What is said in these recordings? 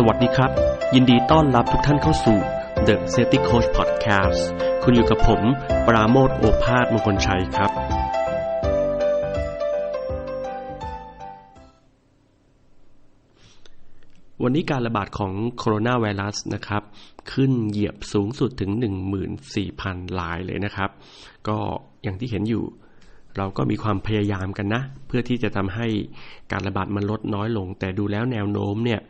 สวัสดีครับ ยินดีต้อนรับทุกท่านเข้าสู่ The Safety Coach Podcast คุณอยู่กับผม ปราโมทโอภาสมงคลชัยครับ วันนี้การระบาดของโคโรนาไวรัสนะครับ ขึ้นเหยียบสูงสุดถึง 14,000 รายเลยนะครับ ก็อย่างที่เห็นอยู่ เราก็มีความพยายามกันนะ เพื่อที่จะทำให้การระบาดมันลดน้อยลง แต่ดูแล้วแนวโน้มเนี่ย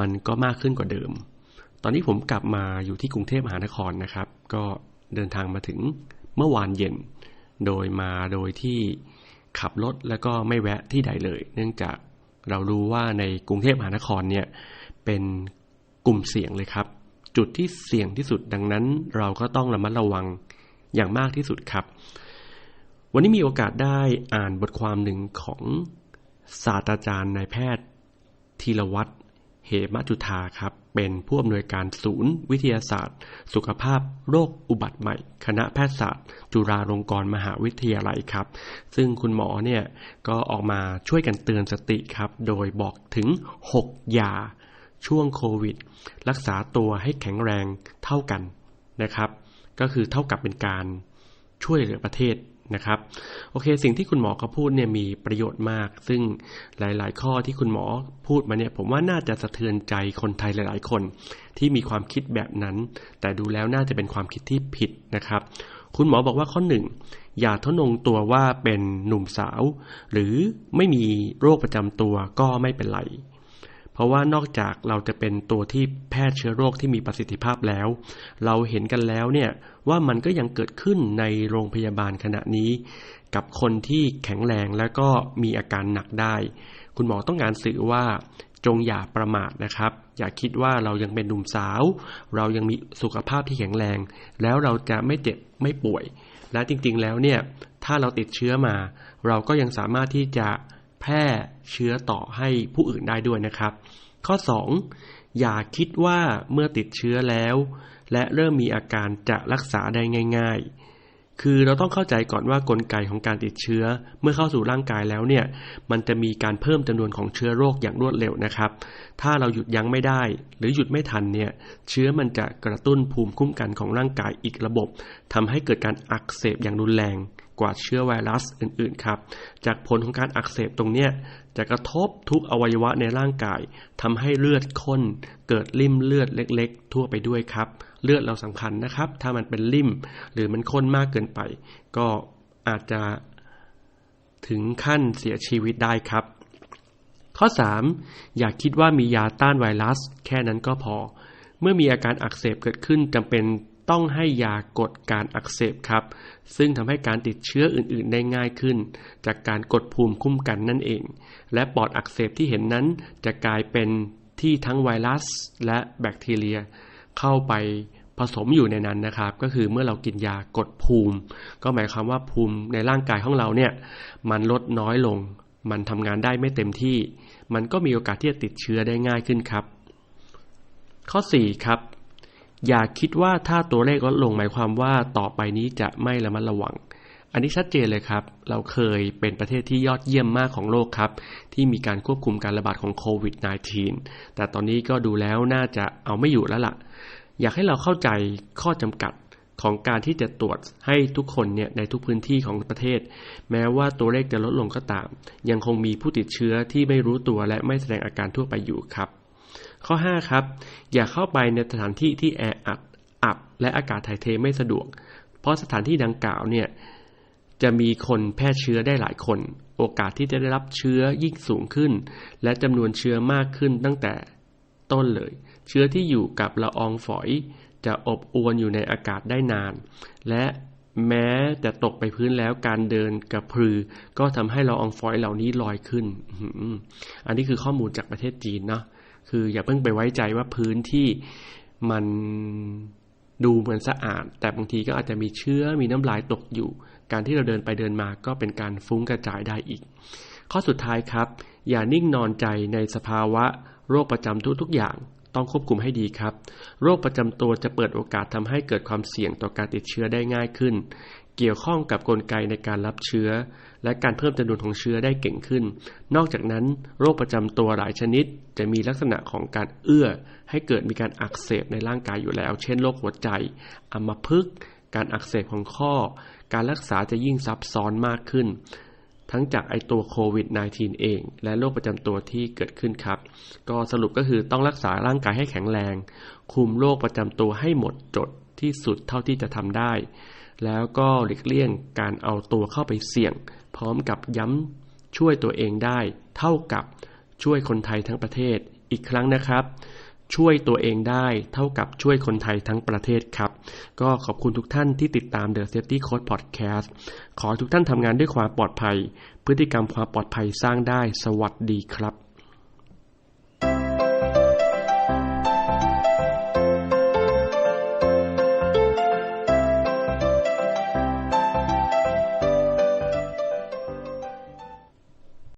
มันก็มากขึ้นกว่าเดิม ตอนนี้ผมกลับมาอยู่ที่กรุงเทพมหานครนะครับ ก็เดินทางมาถึงเมื่อวานเย็น โดยมาโดยที่ขับรถแล้วก็ไม่แวะที่ใดเลย เนื่องจากเรารู้ว่าในกรุงเทพมหานครเนี่ยเป็นกลุ่มเสี่ยงเลยครับ จุดที่เสี่ยงที่สุดดังนั้น เราก็ต้องระมัดระวังอย่างมากที่สุดครับ วันนี้มีโอกาสได้อ่านบทความหนึ่งของศาสตราจารย์นายแพทย์ธีรวัตรเหมจุธาครับ เป็นผู้อำนวยการศูนย์ วิทยาศาสตร์ สุขภาพโรคอุบัติใหม่ คณะแพทยศาสตร์ จุฬาลงกรณ์มหาวิทยาลัยครับ ซึ่งคุณหมอเนี่ยก็ออกมาช่วยกันเตือนสติครับ โดยบอกถึง6ยาช่วงโควิด รักษาตัวให้แข็งแรงเท่ากันนะครับ ก็คือเท่ากับเป็นการช่วยเหลือประเทศ นะครับ โอเค สิ่งที่คุณหมอเขาพูดเนี่ยมีประโยชน์มาก ซึ่งหลาย ๆ ข้อที่คุณหมอพูดมาเนี่ย ผมว่าน่าจะสะเทือนใจคนไทยหลาย ๆ คน ที่มีความคิดแบบนั้น แต่ดูแล้วน่าจะเป็นความคิดที่ผิดนะครับ คุณหมอบอกว่าข้อหนึ่งอย่าทนงตัวว่าเป็นหนุ่มสาว หรือไม่มีโรคประจำตัวก็ไม่เป็นไร เพราะว่านอกจากเราจะเป็นตัวที่แพร่เชื้อโรคที่มีประสิทธิภาพแล้ว เราเห็นกันแล้วเนี่ยว่ามันก็ยังเกิดขึ้นในโรงพยาบาลขณะนี้ กับคนที่แข็งแรงและก็มีอาการหนักได้ คุณหมอต้องการสื่อว่าจงอย่าประมาทนะครับ อย่าคิดว่าเรายังเป็นหนุ่มสาว เรายังมีสุขภาพที่แข็งแรง แล้วเราจะไม่เจ็บไม่ป่วย และจริงๆแล้วเนี่ยถ้าเราติดเชื้อมา เราก็ยังสามารถที่จะ แพร่เชื้อต่อให้ผู้อื่นได้ด้วยนะครับ ข้อ 2. อย่าคิดว่าเมื่อติดเชื้อแล้ว และเริ่มมีอาการจะรักษาได้ง่าย ๆ คือเราต้องเข้าใจก่อนว่ากลไกของการติดเชื้อ เมื่อเข้าสู่ร่างกายแล้วเนี่ย มันจะมีการเพิ่มจำนวนของเชื้อโรคอย่างรวดเร็วนะครับ ถ้าเราหยุดยั้งไม่ได้ หรือหยุดไม่ทันเนี่ย เชื้อมันจะกระตุ้นภูมิคุ้มกันของร่างกายอีกระบบทำให้เกิดการอักเสบอย่างรุนแรง กว่าเชื้อไวรัสอื่นๆ ครับ จากผลของการอักเสบตรงเนี้ยจะกระทบทุกอวัยวะในร่างกายทำให้เลือดข้น เกิดริ่มเลือดเล็ก ๆ ทั่วไปด้วยครับ เลือดเราสำคัญนะครับ ถ้ามันเป็นริ่ม หรือมันข้นมากเกินไป ก็อาจจะถึงขั้นเสียชีวิตได้ครับ ข้อ 3. อย่าคิดว่ามียาต้านไวรัส แค่นั้นก็พอ เมื่อมีอาการอักเสบเกิดขึ้นจำเป็น ต้องให้ยากดการอักเสบครับ ซึ่งทำให้การติดเชื้ออื่นๆได้ง่ายขึ้น จากการกดภูมิคุ้มกันนั่นเอง และปอดอักเสบที่เห็นนั้นจะกลายเป็นที่ทั้งไวรัสและแบคทีเรีย เข้าไปผสมอยู่ในนั้นนะครับ ก็คือเมื่อเรากินยากดภูมิ ก็หมายความว่าภูมิในร่างกายของเราเนี่ยมันลดน้อยลง มันทำงานได้ไม่เต็มที่ มันก็มีโอกาสที่จะติดเชื้อได้ง่ายขึ้นครับ ข้อ 4 ครับ อย่าคิดว่าถ้าตัวเลขลดลงหมายความว่าต่อไปนี้จะไม่ระมัดระวัง อันนี้ชัดเจนเลยครับ เราเคยเป็นประเทศที่ยอดเยี่ยมมากของโลกครับ ที่มีการควบคุมการระบาดของโควิด -19 แต่ตอนนี้ก็ดูแล้วน่าจะเอาไม่อยู่แล้วล่ะ อยากให้เราเข้าใจข้อจำกัดของการที่จะตรวจให้ทุกคนเนี่ยในทุกพื้นที่ของประเทศ แม้ว่าตัวเลขจะลดลงก็ตาม ยังคงมีผู้ติดเชื้อที่ไม่รู้ตัวและไม่แสดงอาการทั่วไปอยู่ครับ ข้อ 5 ครับ อย่าเข้าไปในสถานที่ที่แออัดอับ และอากาศถ่ายเทไม่สะดวก เพราะสถานที่ดังกล่าวเนี่ยจะมีคนแพร่เชื้อได้หลายคน โอกาสที่จะได้รับเชื้อยิ่งสูงขึ้น และจำนวนเชื้อมากขึ้นตั้งแต่ต้นเลย เชื้อที่อยู่กับละอองฝอย จะอบอวนอยู่ในอากาศได้นาน และแม้จะตกไปพื้นแล้วการเดินกระพือ ก็ทำให้ละอองฝอยเหล่านี้ลอยขึ้น อันนี้คือข้อมูลจากประเทศจีนเนาะ คืออย่าเพิ่งไปไว้ใจว่าพื้นที่มันดูเหมือนสะอาด แต่บางทีก็อาจจะมีเชื้อมีน้ำลายตกอยู่ การที่เราเดินไปเดินมาก็เป็นการฟุ้งกระจายได้อีก ข้อสุดท้ายครับ อย่านิ่งนอนใจในสภาวะโรคประจำทุกๆอย่างต้องควบคุมให้ดีครับ โรคประจำตัวจะเปิดโอกาสทำให้เกิดความเสี่ยงต่อการติดเชื้อได้ง่ายขึ้น เกี่ยวข้องกับกลไกในการรับเชื้อ และการเพิ่มจำนวนของเชื้อได้เก่งขึ้น นอกจากนั้น โรคประจำตัวหลายชนิด จะมีลักษณะของการเอื้อ ให้เกิดมีการอักเสบในร่างกายอยู่แล้ว เช่นโรคหัวใจอัมพฤกษ์การอักเสบของข้อ การรักษาจะยิ่งซับซ้อนมากขึ้น ทั้งจากไอตัวโควิด -19 เอง และโรคประจำตัวที่เกิดขึ้นครับ ก็สรุปก็คือต้องรักษาร่างกายให้แข็งแรง คุมโรคประจำตัวให้หมดจดที่สุดเท่าที่จะทำได้ แล้วก็หลีกเลี่ยงการเอาตัวเข้าไปเสี่ยง พร้อมกับย้ำช่วยตัวเองได้ เท่ากับช่วยคนไทยทั้งประเทศอีกครั้งนะครับ ช่วยตัวเองได้เท่ากับช่วยคนไทยทั้งประเทศครับ ก็ขอบคุณทุกท่านที่ติดตาม The Safety Code Podcast ขอทุกท่านทำงานด้วยความปลอดภัย พฤติกรรมความปลอดภัยสร้างได้สวัสดีครับ